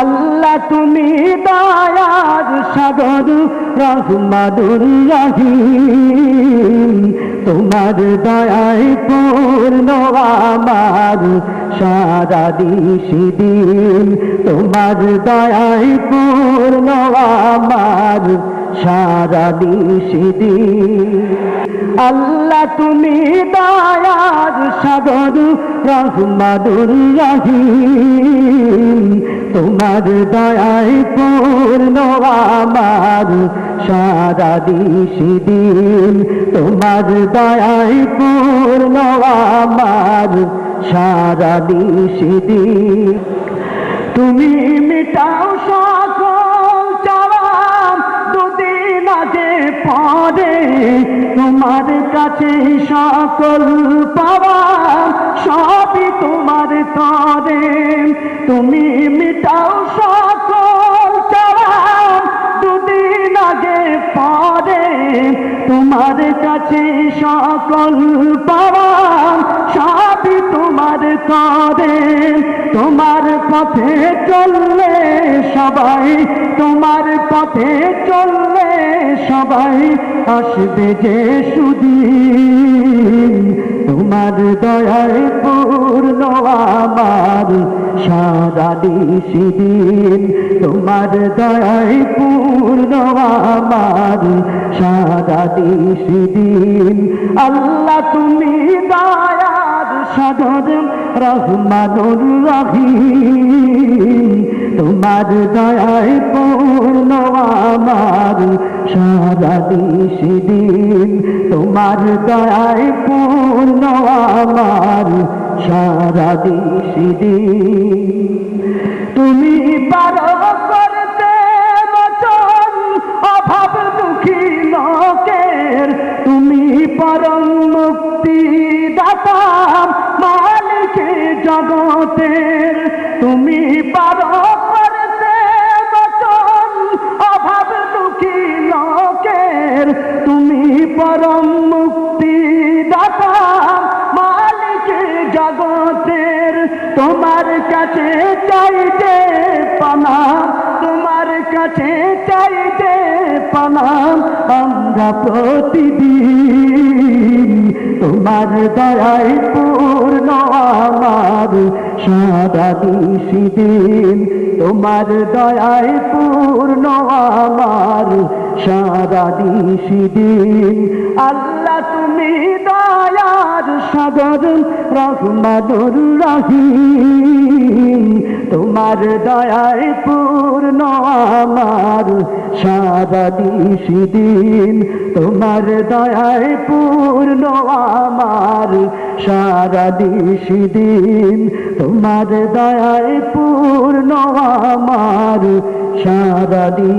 আল্লাহ তুমি দয়ার সাগর রহমাদুর রহিম। তোমার দয়ায় পূর্ণ আমার সারা দিশি দিন। তোমার দয়ায় পূর্ণ আমার সারা দিন। আল্লাহ তুমি দয়ার সাগর, রহমানুর রহিম। তোমার দয়ায় পূর্ণ আমার সারা দিশি দিন, তোমার দয়ায় পূর্ণ আমার সারা দিশি দিন। তুমি মিটাও সকল চাওয়া দুদিন আগে পরে তোমার কাছে সকল পাওয়া সবই তোমার তরে। তুমি মিটাও সকল কাছে সকল পাওয়া সবই তোমার করে তোমার পথে চললে সবাই, তোমার পথে চললে সবাই আসবে যে তোমার দয়ায় পূর্ণ আমার সারা দিন। তোমার দয়ায় পূর্ণ আমার সারা দিন। আল্লাহ, তুমি দয়ার সাগর রহমানুর রহিম। তোমার দয়ায় পূর্ণ আমার সারা দিন। তোমার দয়ায় পূর্ণ সারা দিশি দি তুমি পারো করতে বচন, অভাব দুঃখী লোকের। তুমি পরম মুক্তি দাতা মালিক জগতের। তুমি পারো কাছে চাইতে পানা, তোমার কাছে চাইতে পানা, আমরা প্রতিদিন তোমার দয়ায় পূর্ণ আমার সারা দিন তোমার দয়ায় পূর্ণ আমার সারা দিন আল্লাহ তুমি দয়ার সাগর, রহমানুর রহিম। তোমার দয়ায় পূর্ণ আমার সারা দিন তোমার দয়ায় পূর্ণ আমার সারা দিন তোমার দয়ায় পূর্ণ আমার সারা দিন